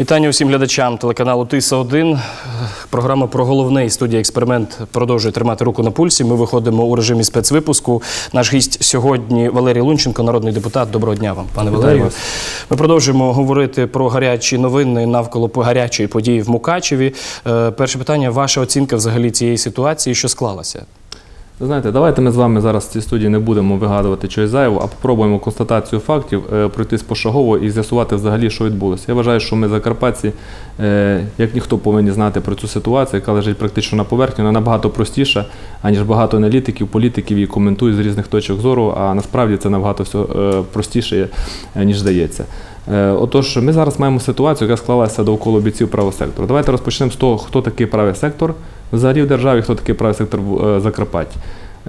Вітання усім глядачам телеканалу Тиса 1 Програма про головне і студія експеримент продовжує тримати руку на пульсі. Ми виходимо у режимі спецвипуску. Наш гість сьогодні Валерій Лунченко, народний депутат. Доброго дня вам, пане Валерію. вас. Ми продовжуємо говорити про гарячі новини навколо гарячої події в Мукачеві. Е, Перше питання: ваша оцінка взагалі цієї ситуації, що склалася? Знаєте, давайте ми з вами зараз в цій студії не будемо вигадувати щось зайве, а попробуємо констатацію фактів е, пройтись пошагово і з'ясувати взагалі, що відбулося. Я вважаю, що ми закарпатці, е, як ніхто повинні знати про цю ситуацію, яка лежить практично на поверхні, вона набагато простіша, аніж багато аналітиків, політиків її коментують з різних точок зору, а насправді це набагато все простіше, е, ніж здається. Отож, ми зараз маємо ситуацію, яка склалася довкола бійців правого сектору. Давайте розпочнемо з того, хто такий правий сектор взагалі в державі, хто такий правий сектор е, Закарпатті.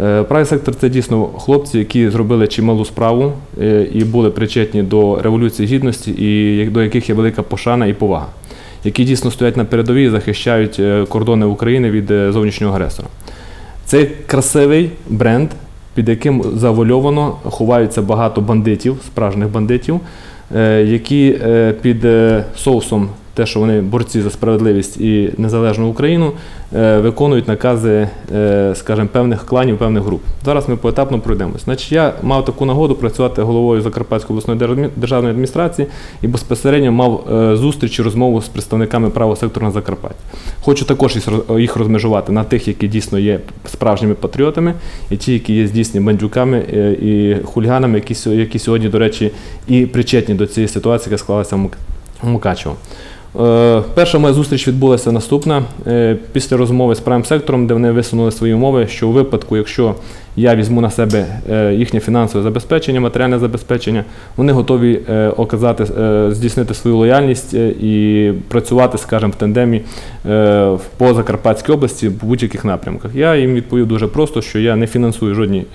Е, Правий сектор це дійсно хлопці, які зробили чималу справу е, і були причетні до Революції Гідності, і до яких є велика пошана і повага, які дійсно стоять на передовій і захищають кордони України від зовнішнього агресора. Це красивий бренд, під яким завольовано ховаються багато бандитів, справжніх бандитів, які під соусом те, що вони борці за справедливість і незалежну Україну, е, виконують накази, е, скажімо, певних кланів, певних груп. Зараз ми поетапно пройдемось. Значить, я мав таку нагоду працювати головою Закарпатської обласної державної адміністрації і безпосередньо мав е, зустріч і розмову з представниками правого сектору на Закарпатті. Хочу також їх роз- їх розмежувати на тих, які дійсно є справжніми патріотами, і ті, які є дійсно бандюками і хуліганами, які, сьо- які сьогодні, до речі, і причетні до цієї ситуації, яка склалася в Мукачево. Е, Перша моя зустріч відбулася наступна е, після розмови з правим сектором, де вони висунули свої умови, що у випадку, якщо я візьму на себе е, їхнє фінансове забезпечення, матеріальне забезпечення, вони готові оказати, здійснити свою лояльність і працювати, скажімо, в тандемі по Закарпатській області в будь-яких напрямках. Я їм відповів дуже просто, що я не фінансую жодні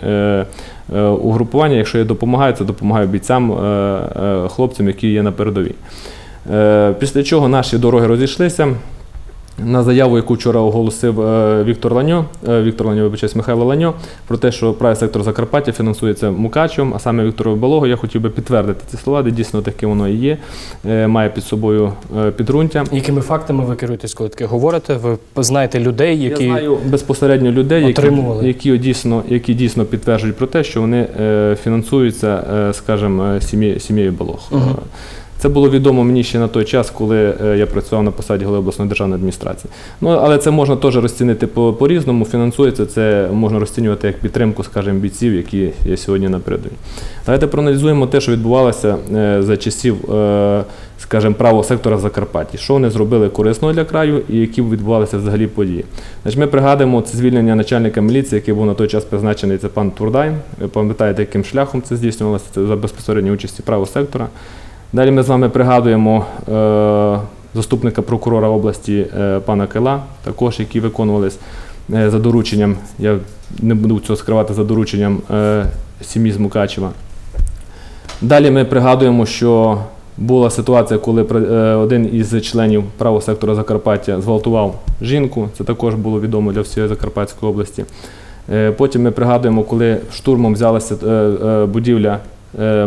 угрупування. Якщо я допомагаю, це допомагаю бійцям, хлопцям, які є на передовій. Е, Після чого наші дороги розійшлися. На заяву, яку вчора оголосив е, Віктор Ланьо, е, Віктор Ланьо, вибачаюсь, Михайло Ланьо, про те, що правий сектор Закарпаття фінансується Мукачевом, а саме Віктором Балого, я хотів би підтвердити ці слова, де дійсно таке воно і є, має під собою підґрунтя. Якими фактами ви керуєтесь, коли таке говорите? Ви знаєте людей, які Я знаю безпосередньо людей, які, які, дійсно, які дійсно підтверджують про те, що вони фінансуються, скажімо, сім'є- сім'єю Балог. Мгм. Це було відомо мені ще на той час, коли е, я працював на посаді голови обласної державної адміністрації. Ну, але це можна теж розцінити по- по-різному. Фінансується це можна розцінювати як підтримку, скажімо, бійців, які є сьогодні на передовій. Давайте проаналізуємо те, що відбувалося е, за часів, е, скажімо, правого сектора Закарпатті. Що вони зробили корисного для краю і які відбувалися взагалі події. Значить, ми пригадуємо це звільнення начальника міліції, який був на той час призначений, це пан Турдай. Ви пам'ятаєте, яким шляхом це здійснювалося це за безпосередньої участі правого сектора. Далі ми з вами пригадуємо е, заступника прокурора області е, пана Кила, також які виконувались е, за дорученням, я не буду цього скривати, за дорученням сім'ї з Мукачева. Далі ми пригадуємо, що була ситуація, коли один із членів правого сектора Закарпаття зґвалтував жінку. Це також було відомо для всієї Закарпатської області. Потім ми пригадуємо, коли штурмом взялася будівля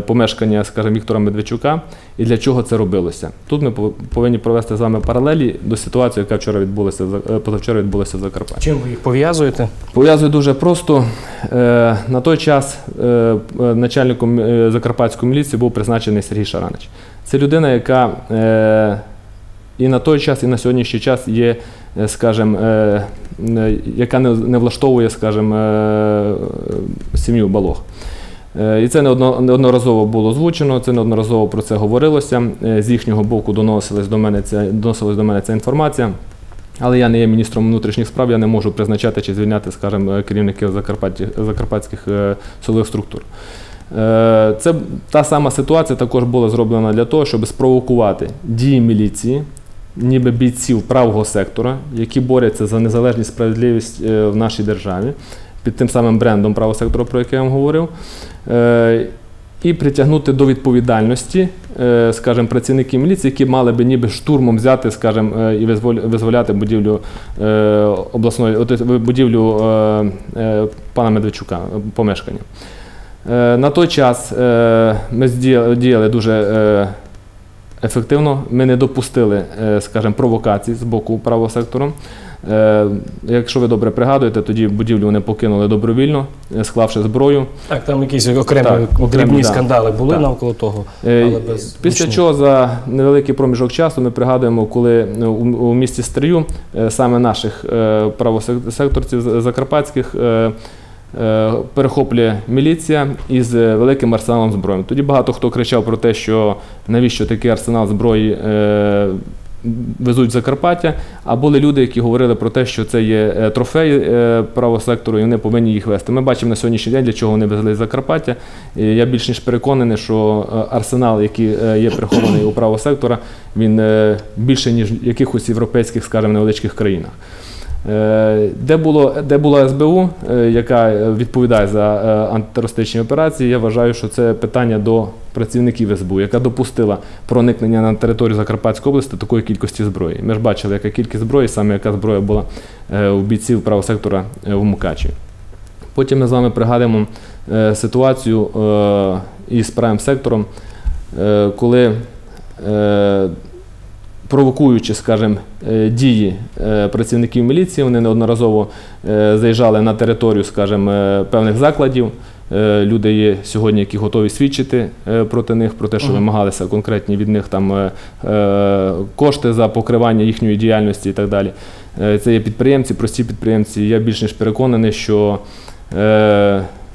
помешкання, скажімо, Віктора Медведчука, і для чого це робилося. Тут ми повинні провести з вами паралелі до ситуації, яка вчора відбулася е, позавчора відбулася в Закарпатті. чим ви їх пов'язуєте? Пов'язую дуже просто. Е, На той час е, е, начальником е, Закарпатської міліції був призначений Сергій Шаранич. Це людина, яка е, і на той час, і на сьогоднішній час є, е, скажімо, е, е, яка не влаштовує, скажімо, е, сім'ю Балог. Е, І це неодноразово було озвучено, це неодноразово про це говорилося. Е, З їхнього боку доносилась до мене ця, доносилась до мене ця інформація. Але я не є міністром внутрішніх справ, я не можу призначати чи звільняти, скажімо, керівників закарпатських е, силових структур. Це та сама ситуація також була зроблена для того, щоб спровокувати дії міліції, ніби бійців правого сектора, які борються за незалежність справедливість в нашій державі під тим самим брендом правого сектору, про який я вам говорив. Е, І притягнути до відповідальності, е, скажімо, працівників міліції, які мали би ніби штурмом взяти, скажімо, е, і визволяти будівлю обласної будівлю пана Медведчука, помешкання. На той час ми діяли дуже ефективно. Ми не допустили, скажімо, провокацій з боку правого сектору. Е, Якщо ви добре пригадуєте, тоді будівлю вони покинули добровільно, е, склавши зброю. Так, там якісь окремі Так, дрібні да. скандали були Так. навколо того. Е, Але без Після гучних. чого за невеликий проміжок часу ми пригадуємо, коли у місті Стрию саме наших правосекторців закарпатських перехоплює міліція із великим арсеналом зброї. Тоді багато хто кричав про те, що навіщо такий арсенал зброї. Е, Везуть в Закарпаття, а були люди, які говорили про те, що це є трофей трофеї е, правосектору, і вони повинні їх вести. Ми бачимо на сьогоднішній день, для чого вони везли з Закарпаття. І я більш ніж переконаний, що е, арсенал, який е, є прихований у правосектора, він е, більше, ніж якихось європейських, скажімо, невеличких країнах. Е, Де, було, де була СБУ, е, яка е, відповідає за антитерористичні операції, я вважаю, що це питання до працівників СБУ, яка допустила проникнення на територію Закарпатської області такої кількості зброї. Ми ж бачили, яка кількість зброї, саме яка зброя була у бійців правого сектора в Мукачеві. Потім ми з вами пригадуємо ситуацію із правим сектором, коли провокуючи, скажімо, е, дії е, працівників міліції, вони неодноразово е, заїжджали на територію, скажімо, певних закладів. Люди є сьогодні, які готові свідчити проти них, про те, що вимагалися конкретні від них там кошти за покривання їхньої діяльності і так далі. Це є підприємці, прості підприємці. Я більш ніж переконаний, що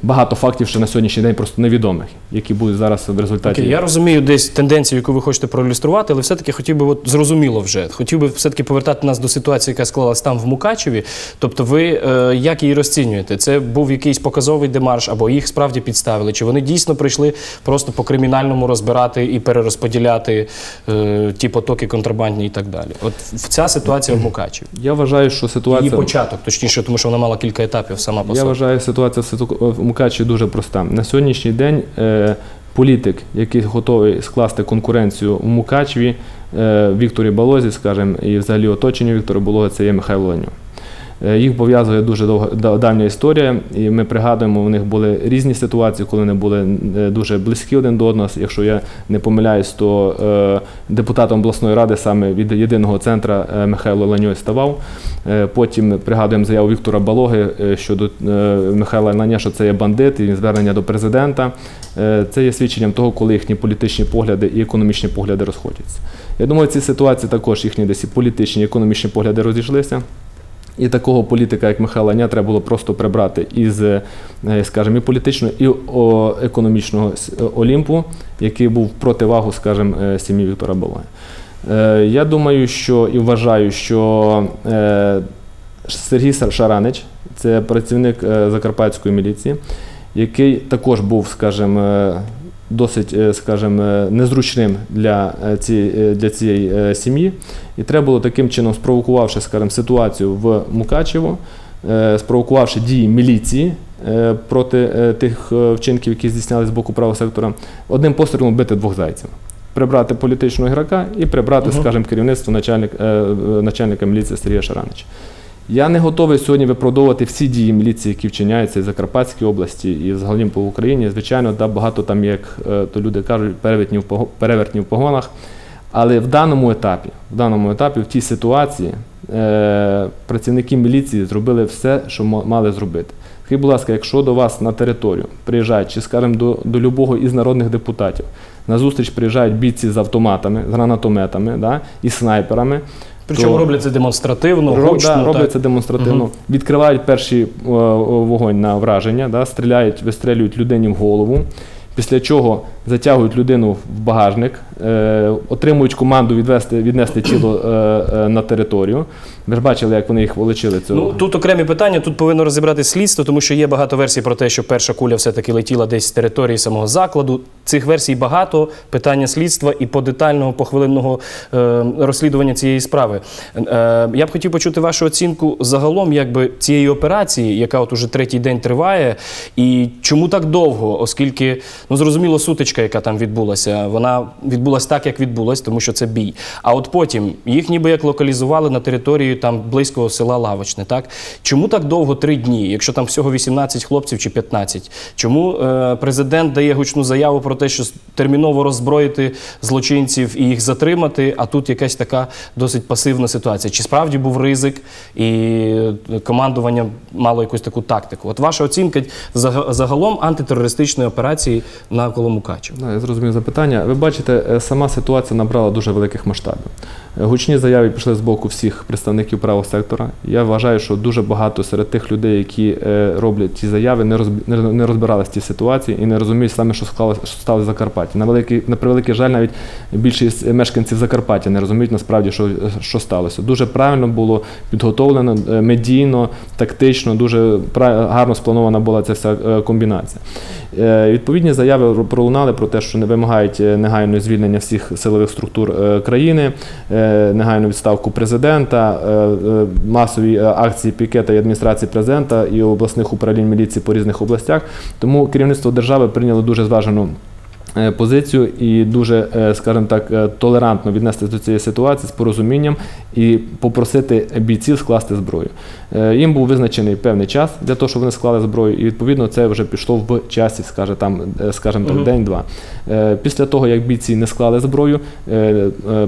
багато фактів ще на сьогоднішній день просто невідомих, які будуть зараз в результаті. Окей, я розумію десь тенденцію, яку ви хочете проілюструвати, але все-таки хотів би, от зрозуміло вже, хотів би все-таки повертати нас до ситуації, яка склалась там в Мукачеві. Тобто, ви е, як її розцінюєте? Це був якийсь показовий демарш, або їх справді підставили? Чи вони дійсно прийшли просто по кримінальному розбирати і перерозподіляти е, ті потоки контрабандні і так далі? От в- ця ситуація в Мукачеві. Я вважаю, що Її ситуація. початок, точніше, тому що вона мала кілька етапів сама по Я вважаю, ситуація в Ситу- дуже проста. На сьогоднішній день е, політик, який готовий скласти конкуренцію у Мукачеві, е, Вікторі Балозі, скажімо, і взагалі оточенню Віктора Болога, це є Михайло Леню. Е, Їх пов'язує дуже довга давня історія, і ми пригадуємо, у них були різні ситуації, коли вони були е, дуже близькі один до одного. Якщо я не помиляюсь, то е, депутатом обласної ради саме від єдиного центра Михайло Ланьой ставав. Потім пригадуємо заяву Віктора Балоги щодо Михайла Ланя, що це є бандит, і звернення до президента. Це є свідченням того, коли їхні політичні погляди і економічні погляди розходяться. Я думаю, ці ситуації також їхні десь і політичні, і економічні погляди розійшлися. І такого політика, як Михайло Ланя, треба було просто прибрати із, е, скажімо, і політичного, і економічного олімпу, який був противагу, скажімо, е, сім'ї Віктора. Е, Я думаю, що і вважаю, що е, Сергій Шаранич, це працівник е, закарпатської міліції, який також був, скажімо, е, досить, е, скажімо, е, незручним для, е, для цієї сім'ї. І треба було таким чином, спровокувавши, скажімо, ситуацію в Мукачево, спровокувавши дії міліції проти тих вчинків, які здійсняли з боку правого сектора, одним пострілом бити двох зайців. Прибрати політичного ігрока і прибрати, Мгм. скажімо, керівництво начальник, начальника міліції Сергія Шаранича. Я не готовий сьогодні виправдовувати всі дії міліції, які вчиняються і в Закарпатській області, і взагалі по Україні. Звичайно, да, багато там, як е, то люди кажуть, перевертні в, погонах. Але в даному етапі, в даному етапі, в тій ситуації, е, працівники міліції зробили все, що ма- мали зробити. Скажіть, будь ласка, якщо до вас на територію приїжджають, чи, скажімо, до, до любого із народних депутатів, на зустріч приїжджають бійці з автоматами, з гранатометами да, і снайперами. Причому то- роблять це демонстративно, Роб- гучно. да, роблять це демонстративно. Угу. Відкривають перший о, вогонь на враження, да, стріляють, вистрелюють людині в голову. Після чого затягують людину в багажник, е, отримують команду відвести, віднести тіло е, е, на територію. Ви ж бачили, як вони їх волочили. Цього. Ну тут окремі питання. Тут повинно розібрати слідство, тому що є багато версій про те, що перша куля все-таки летіла десь з території самого закладу. Цих версій багато. Питання слідства і подетального похвилинного е, розслідування цієї справи. Е, я б хотів почути вашу оцінку загалом, якби цієї операції, яка от уже третій день триває, і чому так довго, оскільки ну зрозуміло, сутички сутичка, яка там відбулася, вона відбулася так, як відбулася, тому що це бій. А от потім їх ніби як локалізували на території там близького села Лавочне. Так чому так довго три дні, якщо там всього 18 хлопців чи 15? Чому е, президент дає гучну заяву про те, що терміново роззброїти злочинців і їх затримати? А тут якась така досить пасивна ситуація. Чи справді був ризик і е, командування мало якусь таку тактику? От ваша оцінка зага- загалом антитерористичної операції навколо Мукачева. Да, я зрозумів запитання. Ви бачите, е, сама ситуація набрала дуже великих масштабів. Е, Гучні заяви пішли з боку всіх представників правого сектора. Я вважаю, що дуже багато серед тих людей, які е, роблять ті заяви, не, розб... не- не розбиралися в цій ситуації і не розуміють саме, що склалося, що сталося в Закарпатті. На великий, на превеликий жаль, навіть більшість мешканців Закарпаття не розуміють насправді, що, що сталося. Дуже правильно було підготовлено, медійно, тактично, дуже гарно спланована була ця вся комбінація. Відповідні заяви пролунали про те, що не вимагають е, негайного звільнення всіх силових структур е, країни, е, негайну відставку президента, масові акції пікета і адміністрації президента і обласних управлінь міліції по різних областях. Тому керівництво держави прийняло дуже зважену. Е, Позицію і дуже, е, скажімо так, е, толерантно віднести до цієї ситуації з порозумінням і попросити бійців скласти зброю. Їм був визначений певний час для того, щоб вони склали зброю, і відповідно це вже пішло в часі, скажімо, там, скажімо так, день-два. Після того, як бійці не склали зброю,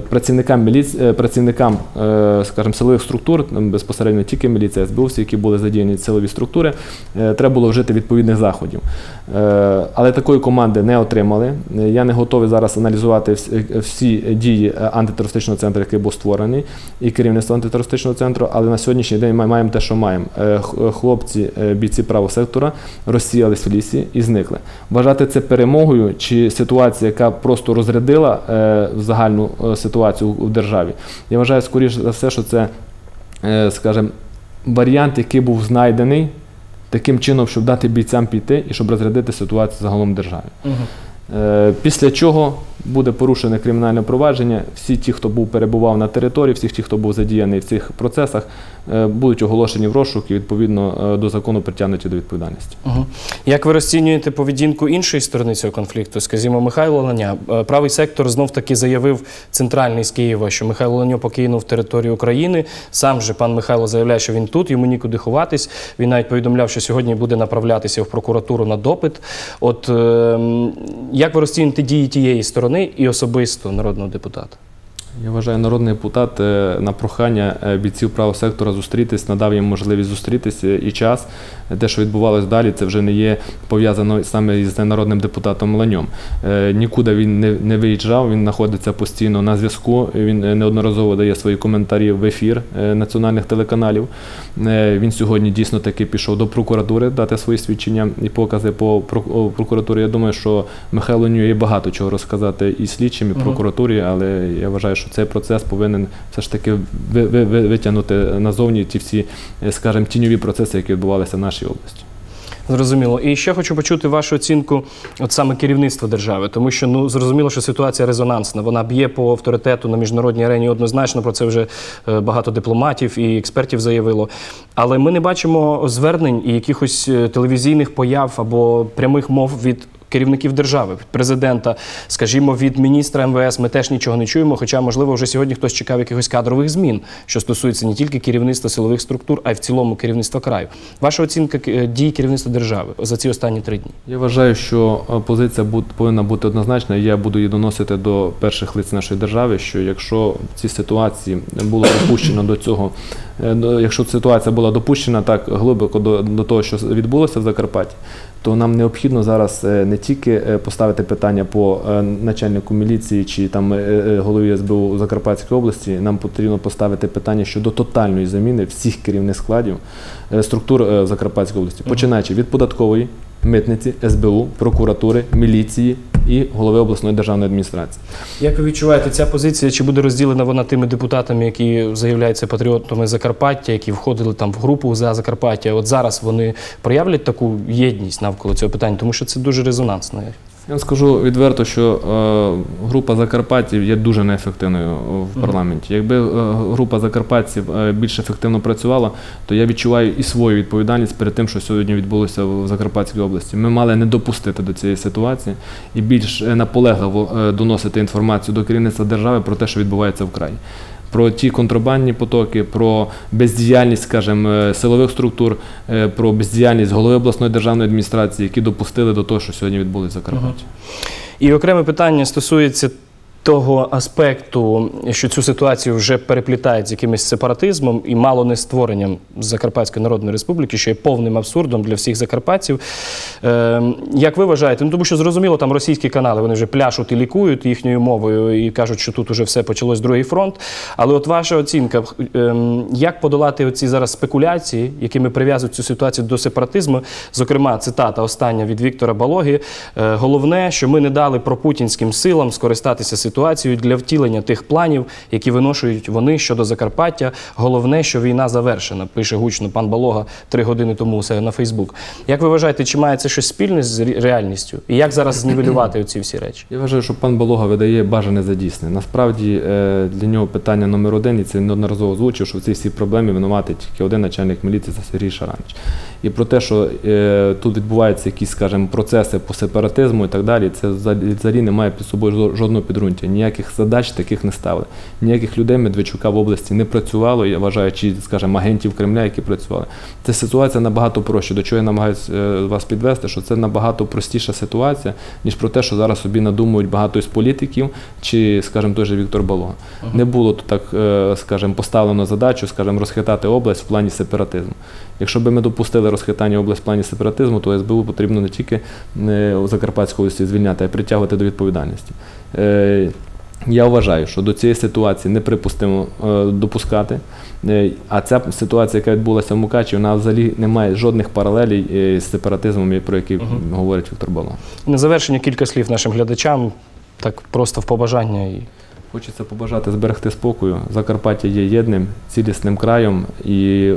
працівникам міліці... працівникам, скажімо, силових структур, безпосередньо тільки міліція, СБУ, всі, які були задіяні силові структури, треба було вжити відповідних заходів. Але такої команди не отримали. Е, Я не готовий зараз аналізувати всі дії е, антитерористичного центру, який був створений, і керівництво антитерористичного центру, але на сьогоднішній день ми маємо те, що маємо. Е, Хлопці, е, бійці правого сектора, розсіялись в лісі і зникли. Вважати це перемогою чи ситуація, яка просто розрядила е, загальну е, ситуацію в державі. Я вважаю, скоріш за все, що це, е, скажімо, варіант, який був знайдений таким чином, щоб дати бійцям піти і щоб розрядити ситуацію загалом в державі. Е, Після чого буде порушене кримінальне провадження. Всі ті, хто був перебував на території, всі ті, хто був задіяний в цих процесах, е, будуть оголошені в розшук і відповідно е, до закону притягнуті до відповідальності. Угу. Як ви розцінюєте поведінку іншої сторони цього конфлікту? Скажімо, Михайло Ланя, Е, правий сектор знов таки заявив центральний з Києва, що Михайло Ланьо покинув територію України. Сам же пан Михайло заявляє, що він тут, йому нікуди ховатись. Він навіть повідомляв, що сьогодні буде направлятися в прокуратуру на допит. От е, м, як ви розцінюєте дії тієї сторони і особисто народного депутата? Я вважаю, народний депутат е, на прохання е, бійців правого сектора зустрітись, надав їм можливість зустрітися і час. Те, що відбувалось далі, це вже не є пов'язано саме з народним депутатом Ланьом. Е, Нікуди він не, виїжджав, він знаходиться постійно на зв'язку. Він неодноразово дає свої коментарі в ефір національних телеканалів. Він сьогодні дійсно таки пішов до прокуратури дати свої свідчення і покази по прокуратурі. Я думаю, що Михайло Ланю є багато чого розказати і слідчим, і прокуратурі, але я вважаю, що цей процес повинен все ж таки ви- ви- ви- витягнути назовні ті всі, е, скажімо, тіньові процеси, які відбувалися в нашій області. Зрозуміло. І ще хочу почути вашу оцінку, от саме керівництва держави, тому що ну зрозуміло, що ситуація резонансна. Вона б'є по авторитету на міжнародній арені. Однозначно про це вже е, багато дипломатів і експертів заявило. Але ми не бачимо звернень і якихось е, телевізійних появ або прямих мов від. Керівників держави, від президента, скажімо, від міністра МВС, ми теж нічого не чуємо. Хоча, можливо, вже сьогодні хтось чекав якихось кадрових змін, що стосується не тільки керівництва силових структур, а й в цілому керівництва краю. Ваша оцінка е, дій керівництва держави за ці останні три дні. Я вважаю, що е, позиція повинна бути однозначна. Я буду її доносити до перших лиць нашої держави. Що якщо в цій ситуації було допущено до цього, якщо ситуація була допущена так глибоко до, до того, що відбулося в Закарпатті, то нам необхідно зараз е, не тільки е, поставити питання по е, начальнику міліції чи там е, е, голові СБУ у Закарпатській області. Нам потрібно поставити питання щодо тотальної заміни всіх керівних складів е, структур е, в Закарпатській області, починаючи від податкової, митниці, СБУ, прокуратури, міліції і голови обласної державної адміністрації. Як ви відчуваєте, ця позиція чи буде розділена вона тими депутатами, які заявляються патріотами Закарпаття, які входили там в групу за Закарпаття? От зараз вони проявлять таку єдність навколо цього питання, тому що це дуже резонансно. Я вам скажу відверто, що е, група Закарпаттів є дуже неефективною в парламенті. Якби е, група Закарпатців е, більш ефективно працювала, то я відчуваю і свою відповідальність перед тим, що сьогодні відбулося в Закарпатській області. Ми мали не допустити до цієї ситуації і більш е, наполегливо е, доносити інформацію до керівництва держави про те, що відбувається в краї. Про ті контрабандні потоки, про бездіяльність, скажімо, е, силових структур, е, про бездіяльність голови обласної державної адміністрації, які допустили до того, що сьогодні відбулося в Карпаті. І окреме питання стосується того аспекту, що цю ситуацію вже переплітають з якимось сепаратизмом і мало не створенням Закарпатської Народної Республіки, що є повним абсурдом для всіх закарпатців. Е, як ви вважаєте? Ну тому що зрозуміло, там російські канали вони вже пляшуть і лікують їхньою мовою і кажуть, що тут уже все почалось другий фронт. Але от ваша оцінка, е, як подолати оці зараз спекуляції, якими прив'язують цю ситуацію до сепаратизму? Зокрема, цитата остання від Віктора Балоги. Е, Головне, що ми не дали пропутінським силам скористатися ситуацією для втілення тих планів, які виношують вони щодо Закарпаття. Головне, що війна завершена, пише гучно пан Балога три години тому у себе на Фейсбук. Як ви вважаєте, чи має це щось спільне з реальністю? І як зараз знівелювати оці всі речі? Я вважаю, що пан Балога видає бажане за дійсне. Насправді е, для нього питання номер один, і це неодноразово озвучив, що в цій всій проблемі винуватий тільки один начальник міліції це Сергій Шаранич. І про те, що е, тут відбуваються якісь, скажімо, процеси по сепаратизму і так далі, це взагалі не має під собою жодного підґрунтя. Ніяких задач таких не ставили. Ніяких людей Медведчука в області не працювало, я вважаю, чи, скажімо, агентів Кремля, які працювали. Ця ситуація набагато проще. До чого я намагаюся е, вас підвести, що це набагато простіша ситуація, ніж про те, що зараз собі надумують багато із політиків, чи, скажімо, той же Віктор Балога. Не було тут так, е, скажімо, поставлено задачу, скажімо, розхитати область в плані сепаратизму. Якщо б ми допустили розхитання області в плані сепаратизму, то СБУ потрібно не тільки е, у Закарпатській області звільняти, а й притягувати до відповідальності. Е, Я вважаю, що до цієї ситуації неприпустимо е, допускати. А ця ситуація, яка відбулася в Мукачі, вона взагалі не має жодних паралелей з сепаратизмом, про який говорить Віктор Балога. На завершення кілька слів нашим глядачам, так просто в побажання і Хочеться побажати зберегти спокою. Закарпаття є єдним, цілісним краєм і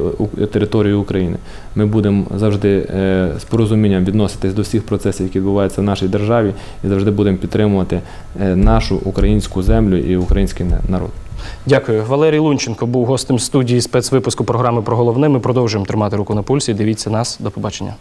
територією України. Ми будемо завжди е, з порозумінням відноситись до всіх процесів, які відбуваються в нашій державі, і завжди будемо підтримувати е, нашу українську землю і український народ. Дякую. Валерій Лунченко був гостем студії спецвипуску програми про головне. Ми продовжуємо тримати руку на пульсі. Дивіться нас. До побачення.